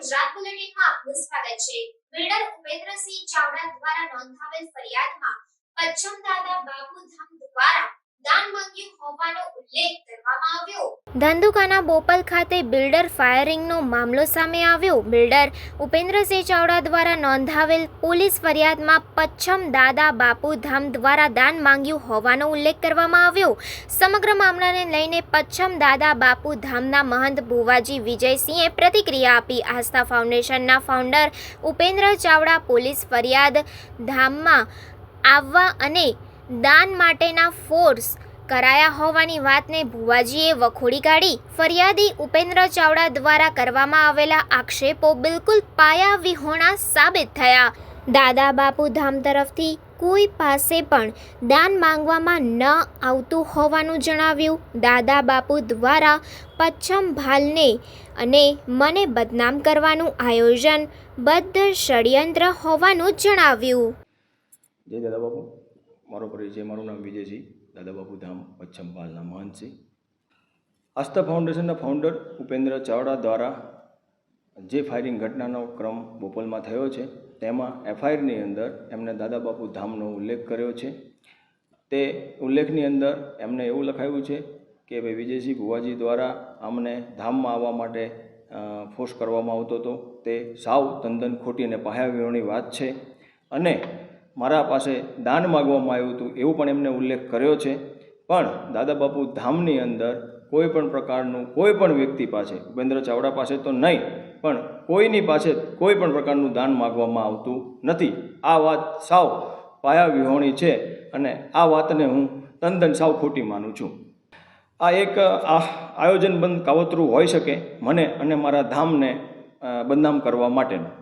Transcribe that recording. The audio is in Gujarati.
ગુજરાત બુલેટિનમાં આપનું સ્વાગત છે. બિલ્ડર ઉપેન્દ્રસિંહ ચાવડા દ્વારા નોંધાવેલ ફરિયાદમાં પચ્છમ દાદા બાબુ ધામ દ્વારા દાન માંગ્યું હોવાનો ઉલ્લેખ કરવામાં આવ્યો. ધંધુકાના બોપલ ખાતે બિલ્ડર ફાયરિંગનો મામલો સામે આવ્યો. બિલ્ડર ઉપેન્દ્રસિંહ ચાવડા દ્વારા નોંધાવેલ પોલીસ ફરિયાદમાં પચ્છમ દાદા બાપુધામ દ્વારા દાન માંગ્યું હોવાનો ઉલ્લેખ કરવામાં આવ્યો. સમગ્ર મામલાને લઈને પચ્છમ દાદા બાપુધામના મહંત ભુવાજી વિજયસિંહે પ્રતિક્રિયા આપી. આસ્થા ફાઉન્ડેશનના ફાઉન્ડર ઉપેન્દ્ર ચાવડા પોલીસ ફરિયાદ ધામમાં આવવા અને દાન માટેના ફોર્સ કરાયા હોવાની વાતને ભુવાજીએ વખોડી કાઢી. ફરિયાદી ઉપેન્દ્ર ચાવડા દ્વારા કરવામાં આવેલા આક્ષેપો બિલકુલ પાયા વિહોણા સાબિત થયા. દાદા બાપુ ધામ તરફથી કોઈ પાસે પણ દાન માંગવામાં ન આવતું હોવાનું જણાવ્યું. દાદા બાપુ દ્વારા પચ્છમ ભાલને અને મને બદનામ કરવાનું આયોજન બદ્ધ ષડયંત્ર હોવાનું જણાવ્યું. જય દાદા બાપુ. મારો પરિચય, મારું નામ વિજયસિંહ. દાદા બાપુ ધામ પશ્ચિમ પાલના મહંત છે. આસ્થા ફાઉન્ડેશનના ફાઉન્ડર ઉપેન્દ્ર ચાવડા દ્વારા જે ફાયરિંગ ઘટનાનો ક્રમ બોપલમાં થયો છે, તેમાં એફઆઈઆરની અંદર એમને દાદાબાપુ ધામનો ઉલ્લેખ કર્યો છે. તે ઉલ્લેખની અંદર એમને એવું લખાયું છે કે ભાઈ વિજયસિંહ ભુવાજી દ્વારા અમને ધામમાં આવવા માટે ફોર્સ કરવામાં આવતો હતો. તે સાવ તંદન ખોટી અને પાયાવિહોણી વાત છે. અને મારા પાસે દાન માગવામાં આવ્યું હતું એવું પણ એમને ઉલ્લેખ કર્યો છે. પણ દાદા બાપુ ધામની અંદર કોઈ પણ પ્રકારનું કોઈ પણ વ્યક્તિ પાસે, ઉપેન્દ્ર ચાવડા પાસે તો નહીં, પણ કોઈની પાસે કોઈ પણ પ્રકારનું દાન માગવામાં આવતું નથી. આ વાત સાવ પાયા છે અને આ વાતને હું તંદન સાવ ખોટી માનું છું. આ એક, આ આયોજનબંધ કાવતરું હોઈ શકે મને અને મારા ધામને બદનામ કરવા માટેનું.